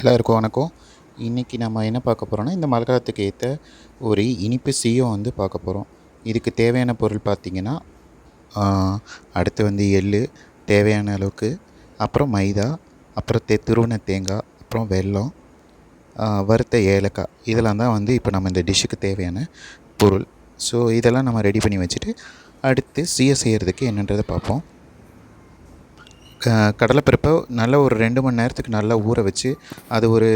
எல்லாருக்கும் வணக்கம் இன்றைக்கி நம்ம என்ன பார்க்க போகிறோன்னா இந்த மழை காலத்துக்கு ஏற்ற ஒரு இனிப்பு சீயம் வந்து பார்க்க போகிறோம் இதுக்கு தேவையான பொருள் பார்த்திங்கன்னா அடுத்து வந்து எள் தேவையான அளவுக்கு அப்புறம் மைதா அப்புறம் தே துருவின தேங்காய் அப்புறம் வெல்லம் வறுத்த ஏலக்காய். இதெல்லாம் தான் வந்து இப்போ நம்ம இந்த டிஷ்ஷுக்கு தேவையான பொருள். ஸோ இதெல்லாம் நம்ம ரெடி பண்ணி வச்சுட்டு அடுத்து சீய செய்கிறதுக்கு என்னன்றதை பார்ப்போம். கடலைப்பருப்பை நல்லா ஒரு ரெண்டு மணி நேரத்துக்கு நல்லா ஊற வச்சு அது ஒரு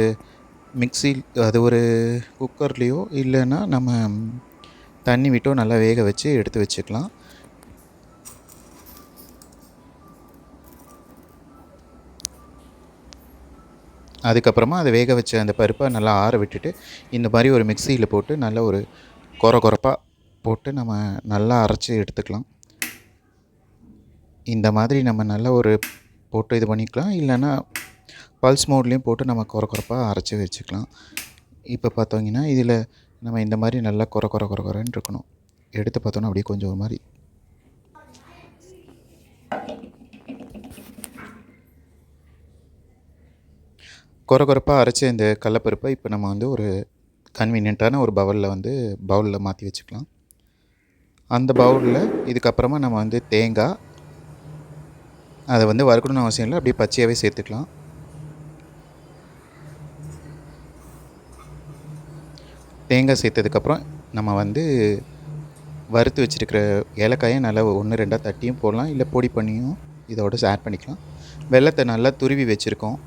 மிக்ஸி அது ஒரு குக்கர்லேயோ இல்லைன்னா நம்ம தண்ணி விட்டோ நல்லா வேக வச்சு எடுத்து வச்சுக்கலாம். அதுக்கப்புறமா அதை வேக வச்ச அந்த பருப்பை நல்லா ஆற விட்டுட்டு இந்த மாதிரி ஒரு மிக்சியில் போட்டு நல்ல ஒரு கொர கொரப்பாக போட்டு நம்ம நல்லா அரைச்சி எடுத்துக்கலாம். இந்த மாதிரி நம்ம நல்ல ஒரு போட்டு இது பண்ணிக்கலாம். இல்லைன்னா பல்ஸ் மோட்லேயும் போட்டு நம்ம குறை குறைப்பாக அரைச்சி வச்சுக்கலாம். இப்போ பார்த்தோங்கன்னா இதில் நம்ம இந்த மாதிரி நல்லா குறை குறை குறை குறைன்னு இருக்கணும். எடுத்து பார்த்தோன்னா அப்படியே கொஞ்சம் ஒரு மாதிரி. குறை குறைப்பாக அரைச்ச இந்த கடலப்பருப்பை இப்போ நம்ம வந்து ஒரு கன்வீனியண்ட்டான ஒரு பவுலில் வந்து பவுலில் மாற்றி வச்சுக்கலாம். அந்த பவுலில் இதுக்கப்புறமா நம்ம வந்து தேங்காய் அதை வந்து வறுக்கணும்னு அவசியம் இல்லை அப்படியே பச்சையாகவே சேர்த்துக்கலாம். தேங்காய் சேர்த்ததுக்கப்புறம் நம்ம வந்து வறுத்து வச்சுருக்கிற ஏலக்காயை நல்லா ஒன்று ரெண்டாக தட்டியும் போடலாம் இல்லை பொடி பண்ணியும் இதோட ஆட் பண்ணிக்கலாம். வெள்ளத்தை நல்லா துருவி வச்சுருக்கோம்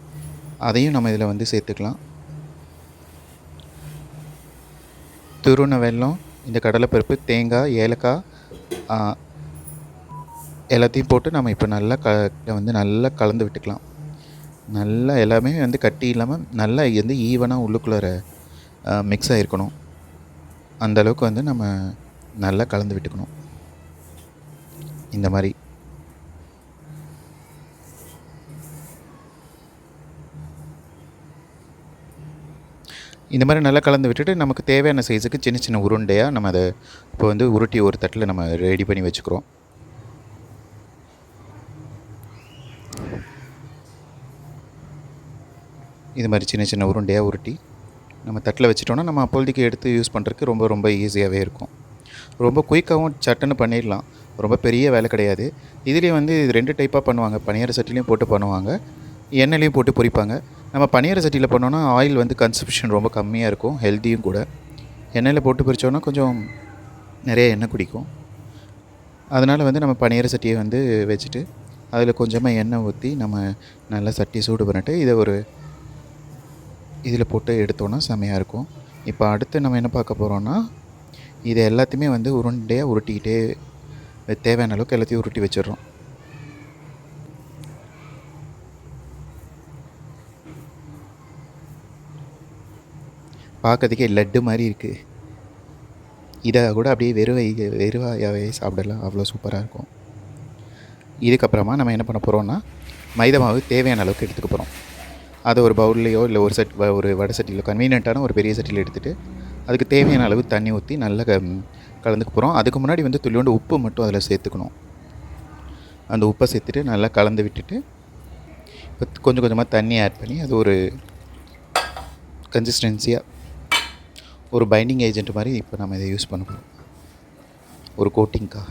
அதையும் நம்ம இதில் வந்து சேர்த்துக்கலாம். துருண வெல்லம் இந்த கடலைப்பருப்பு தேங்காய் ஏலக்காய் எல்லாத்தையும் போட்டு நம்ம இப்போ நல்லா க வந்து நல்லா கலந்து விட்டுக்கலாம். நல்லா எல்லாமே வந்து கட்டி இல்லாமல் நல்லா வந்து ஈவனாக உள்ளுக்குள்ளார மிக்ஸ் ஆகிருக்கணும் அந்தளவுக்கு வந்து நம்ம நல்லா கலந்து விட்டுக்கணும். இந்த மாதிரி. இந்த மாதிரி நல்லா கலந்து விட்டுட்டு நமக்கு தேவையான சைஸுக்கு சின்ன சின்ன உருண்டையாக நம்ம அதை இப்போ வந்து உருட்டி ஒரு தட்டில் நம்ம ரெடி பண்ணி வச்சுக்கிறோம். இது மாதிரி சின்ன சின்ன உருண்டையாக உருட்டி நம்ம தட்டில் வச்சிட்டோன்னா நம்ம அப்போதைக்கு எடுத்து யூஸ் பண்ணுறதுக்கு ரொம்ப ரொம்ப ஈஸியாகவே இருக்கும். ரொம்ப குயிக்காகவும் சட்டுன்னு பண்ணிடலாம். ரொம்ப பெரிய வேலை கிடையாது. இதுலேயே வந்து இது ரெண்டு டைப்பாக பண்ணுவாங்க. பனியார சட்டிலையும் போட்டு பண்ணுவாங்க. எண்ணெய்லையும் போட்டு பொரிப்பாங்க. நம்ம பனியார சட்டியில் பண்ணோன்னா ஆயில் வந்து கன்சப்ஷன் ரொம்ப கம்மியாக இருக்கும். ஹெல்த்தியும் கூட. எண்ணெயில் போட்டு பொரித்தோன்னா கொஞ்சம் நிறைய எண்ணெய் குடிக்கும். அதனால் வந்து நம்ம பனியார சட்டியை வந்து வச்சுட்டு அதில் கொஞ்சமாக எண்ணெய் ஊற்றி நம்ம நல்லா சட்டி சூடு பண்ணிட்டு இதை ஒரு இதில் போட்டு எடுத்தோன்னா செமையாக இருக்கும். இப்போ அடுத்து நம்ம என்ன பார்க்க போகிறோன்னா இது எல்லாத்தையுமே வந்து உருண்டையாக உருட்டிக்கிட்டே தேவையான அளவுக்கு எல்லாத்தையும் உருட்டி வச்சிடுறோம். பார்க்கறதுக்கே லட்டு மாதிரி இருக்குது இதை கூட அப்படியே வெறுவை வெறுவாயாவே சாப்பிடலாம். அவ்வளோ சூப்பராக இருக்கும். இதுக்கப்புறமா நம்ம என்ன பண்ண போகிறோன்னா மைதா மாவு தேவையான அளவுக்கு எடுத்துக்க போகிறோம் அதை ஒரு பவுல்லையோ இல்லை ஒரு செட் ஒரு வடை சட்டியிலோ கன்வீனியண்ட்டான ஒரு பெரிய சட்டியில் எடுத்துகிட்டு அதுக்கு தேவையான அளவு தண்ணி ஊற்றி நல்லா க கலந்துக்க போகிறோம் அதுக்கு முன்னாடி வந்து துளியோண்டு உப்பு மட்டும் அதில் சேர்த்துக்கணும். அந்த உப்பை சேர்த்துட்டு நல்லா கலந்து விட்டுட்டு இப்போ கொஞ்சம் கொஞ்சமாக தண்ணி ஆட் பண்ணி அது ஒரு கன்சிஸ்டன்சியாக ஒரு பைண்டிங் ஏஜென்ட் மாதிரி இப்போ நம்ம இதை யூஸ் பண்ண போகிறோம் ஒரு கோட்டிங்க்காக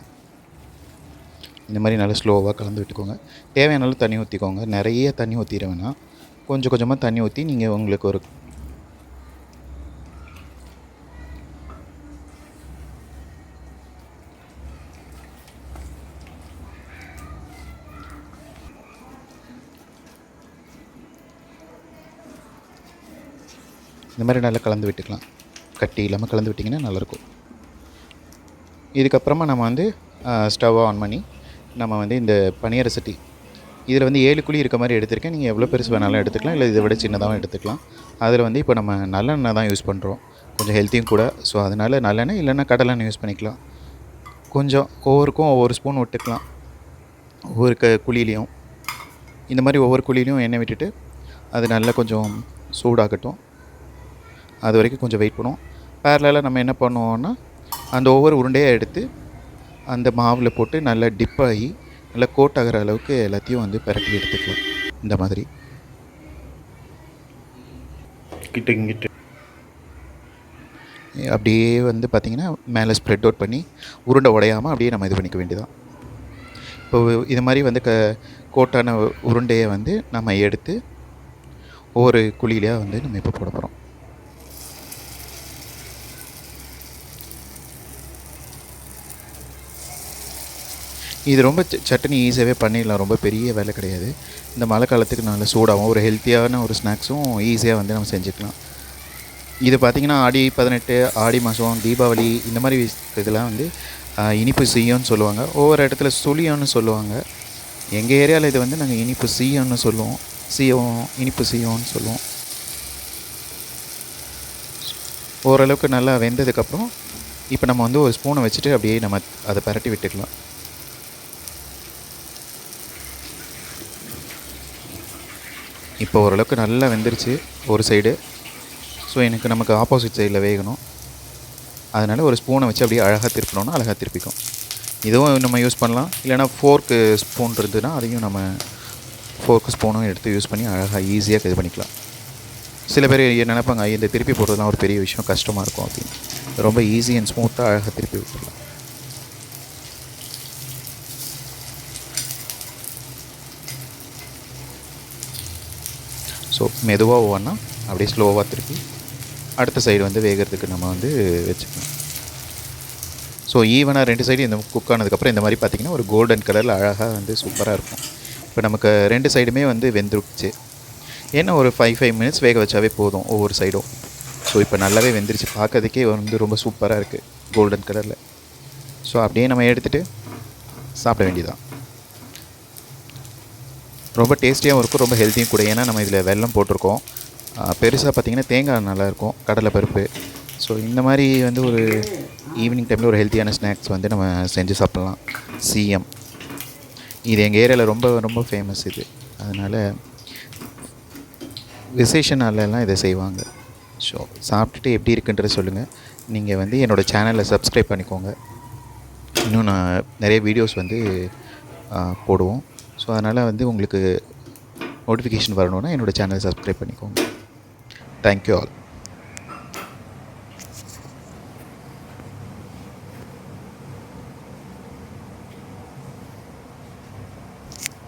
இந்த மாதிரி நல்லா ஸ்லோவாக கலந்து விட்டுக்கோங்க. தேவையான அளவு தண்ணி ஊற்றிக்கோங்க நிறைய தண்ணி ஊற்றிட வேணாம். கொஞ்சம் கொஞ்சமாக தண்ணி ஊற்றி நீங்கள் உங்களுக்கு ஒரு இந்த மாதிரி நல்லா கலந்து விட்டுக்கலாம். கட்டி இல்லாமல் கலந்து விட்டிங்கன்னா நல்லாயிருக்கும். இதுக்கப்புறமா நம்ம வந்து ஸ்டவ் ஆன் பண்ணி நம்ம வந்து இந்த பனியரசட்டி இதில் வந்து ஏழு குழி இருக்க மாதிரி எடுத்திருக்கேன். நீங்கள் எவ்வளோ பெருசு வேணாலும் எடுத்துக்கலாம் இல்லை இதை விட சின்னதாகவும் எடுத்துக்கலாம். அதில் வந்து இப்போ நம்ம நல்லெண்ணெய் தான் யூஸ் பண்ணுறோம் கொஞ்சம் ஹெல்த்தியும் கூட. ஸோ அதனால் நல்லெண்ணெய் இல்லைன்னா கடலெண்ணெய் யூஸ் பண்ணிக்கலாம். கொஞ்சம் ஒவ்வொருக்கும் ஒவ்வொரு ஸ்பூன் விட்டுக்கலாம். ஒவ்வொரு க குழியிலையும். இந்த மாதிரி ஒவ்வொரு குழியிலையும் எண்ணெய் விட்டுட்டு அது நல்லா கொஞ்சம் சூடாகட்டும். அது வரைக்கும் கொஞ்சம் வெயிட் பண்ணுவோம். பேரலாக நம்ம என்ன பண்ணுவோம்னா அந்த ஒவ்வொரு உருண்டையாக எடுத்து அந்த மாவில் போட்டு நல்லா டிப் ஆகி நல்லா கோட் ஆகிற அளவுக்கு எல்லாத்தையும் வந்து பரட்டி எடுத்துக்கலாம். இந்த மாதிரி. கிட்ட அப்படியே வந்து பார்த்திங்கன்னா மேலே ஸ்ப்ரெட் அவுட் பண்ணி உருண்டை உடையாமல் அப்படியே நம்ம இது பண்ணிக்க வேண்டியதான் இப்போ இது மாதிரி வந்து க கோட்டான உருண்டையை வந்து நம்ம எடுத்து ஒவ்வொரு குழியிலையாக வந்து நம்ம இப்போ போட போகிறோம் இது ரொம்ப ச- சட்னி ஈஸியாகவே பண்ணிடலாம். ரொம்ப பெரிய வேலை கிடையாது. இந்த மழை காலத்துக்கு நல்ல சூடாகவும் ஒரு ஹெல்த்தியான ஒரு ஸ்நாக்ஸும் ஈஸியாக வந்து நம்ம செஞ்சுக்கலாம். இது பார்த்திங்கன்னா ஆடி பதினெட்டு ஆடி மாதம் தீபாவளி இந்த மாதிரி இதெல்லாம் வந்து இனிப்பு சீயம்னு சொல்லுவாங்க. ஒவ்வொரு இடத்துல சுழியம்னு சொல்லுவாங்க. எங்கள் ஏரியாவில் இது வந்து நாங்கள் இனிப்பு சீயம்னு சொல்லுவோம். சீயம் இனிப்பு சீயம்னு சொல்லுவோம். ஓரளவுக்கு நல்லா வெந்ததுக்கப்புறம் இப்போ நம்ம வந்து ஒரு ஸ்பூனை வச்சுட்டு அப்படியே நம்ம அதை பரட்டி விட்டுக்கலாம். இப்போ ஓரளவுக்கு நல்லா வெந்துருச்சு ஒரு சைடு ஸோ எனக்கு நமக்கு ஆப்போசிட் சைடில் வேகணும். அதனால் ஒரு ஸ்பூனை வச்சு அப்படியே அழகாக திருப்பினோன்னா அழகாக திருப்பிக்கும். இதுவும் நம்ம யூஸ் பண்ணலாம். இல்லைனா ஃபோர்க்கு ஸ்பூன் இருந்ததுன்னா அதையும் நம்ம ஃபோர்க்கு ஸ்பூனும் எடுத்து யூஸ் பண்ணி அழகாக ஈஸியாக இது பண்ணிக்கலாம். சில பேர் நினைப்பாங்க இந்த திருப்பி போடுறதுலாம் ஒரு பெரிய விஷயம் கஷ்டமாக இருக்கும் அப்படின்னு. ரொம்ப ஈஸி அண்ட் ஸ்மூத்தாக அழகாக திருப்பி விட்டுடலாம். ஸோ மெதுவாக ஒவ்வொன்றா அப்படியே ஸ்லோவாக திருப்பி அடுத்த சைடு வந்து வேகிறதுக்கு நம்ம வந்து வச்சுக்கணும். ஸோ ஈவனாக ரெண்டு சைடு இந்த குக் ஆனதுக்கப்புறம் இந்த மாதிரி பார்த்திங்கன்னா ஒரு கோல்டன் கலரில் அழகாக வந்து சூப்பராக இருக்கும். இப்போ நமக்கு ரெண்டு சைடுமே வந்து வெந்துருச்சு. ஏன்னா ஒரு ஃபைவ் ஃபைவ் மினிட்ஸ் வேக வச்சாவே போதும் ஒவ்வொரு சைடும் ஸோ இப்போ நல்லாவே வெந்துருச்சு. பார்க்கறதுக்கே வந்து ரொம்ப சூப்பராக இருக்குது கோல்டன் கலரில் ஸோ அப்படியே நம்ம எடுத்துகிட்டு சாப்பிட வேண்டியதான் ரொம்ப டேஸ்டியாகவும் இருக்கும் ரொம்ப ஹெல்த்தியும் கூட. ஏன்னா நம்ம இதில் வெல்லம் போட்டிருக்கோம். பெருசாக பார்த்தீங்கன்னா தேங்காய் நல்லாயிருக்கும் கடலை பருப்பு ஸோ இந்த மாதிரி வந்து ஒரு ஈவினிங் டைமில் ஒரு ஹெல்த்தியான ஸ்நாக்ஸ் வந்து நம்ம செஞ்சு சாப்பிட்லாம். சிஎம் இது எங்கள் ஏரியாவில் ரொம்ப ரொம்ப ஃபேமஸ் இது. அதனால் விசேஷ நாளெல்லாம் இதை செய்வாங்க. ஸோ சாப்பிட்டுட்டு எப்படி இருக்குன்றத சொல்லுங்கள் நீங்கள் வந்து என்னோடய சேனலை சப்ஸ்கிரைப் பண்ணிக்கோங்க. இன்னும் நான் நிறைய வீடியோஸ் வந்து போடுவோம். ஸோ அதனால் வந்து உங்களுக்கு நோட்டிஃபிகேஷன் வரணுன்னா என்னோடய சேனலை சப்ஸ்கிரைப் பண்ணிக்கோங்க. தேங்க்யூ ஆல்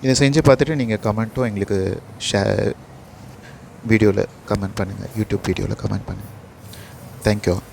இதை செஞ்சு பார்த்துட்டு நீங்கள் கமெண்ட்டும் எங்களுக்கு ஷே வீடியோவில் கமெண்ட் பண்ணுங்கள் யூடியூப் வீடியோவில் கமெண்ட் பண்ணுங்கள் தேங்க்யூ ஆல்